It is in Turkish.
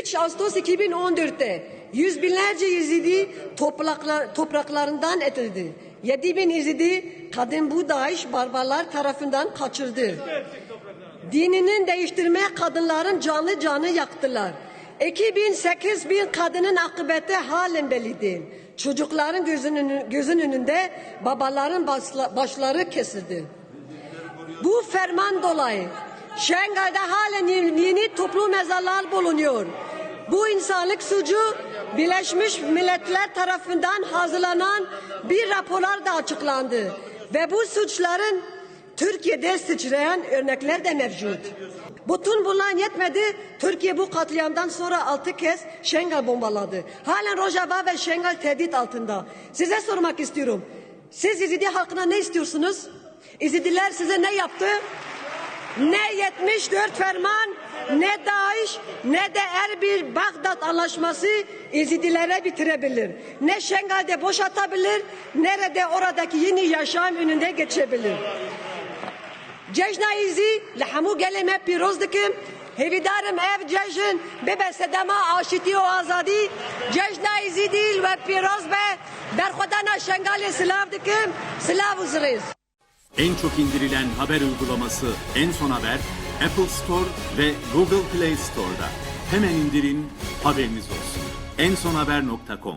3 Ağustos 2014'te yüz binlerce Yezidi topraklar, topraklarından edildi. 7 bin Yezidi kadın bu Daesh barbarlar tarafından kaçırdı. Dininin değiştirme kadınların canlı canı yaktılar. 2000 8000 kadının akıbeti halen belli değil. Çocukların gözünün, gözün önünde babaların başla- başları kesildi. Bu ferman dolayı Şengal'de halen yeni toplu mezarlar bulunuyor. Bu insanlık suçu Birleşmiş Milletler tarafından hazırlanan bir raporlar da açıklandı. Ve bu suçların Türkiye'de sıçrayan örnekler de mevcut. Bütün bunlar yetmedi. Türkiye bu katliamdan sonra altı kez Şengal bombaladı. Halen Rojava ve Şengal tehdit altında. Size sormak istiyorum. Siz İzidi halkına ne istiyorsunuz? İzidiler size ne yaptı? Ne 74 ferman, ne Daesh ne de Erbil Bağdat anlaşması İzidilere bitirebilir. Ne Şengal'de boşatabilir ne de oradaki yeni yaşam önünde geçebilir. Cejna izi lehamu geleme piroz dikim Hevidarım ev cejin bebe sedema aşiti o azadi cejna izi değil ve piroz be berkodana şengali silav dikim silav uzriz. En çok indirilen haber uygulaması en son haber Apple Store ve Google Play Store'da. Hemen indirin, haberiniz olsun. ensonhaber.com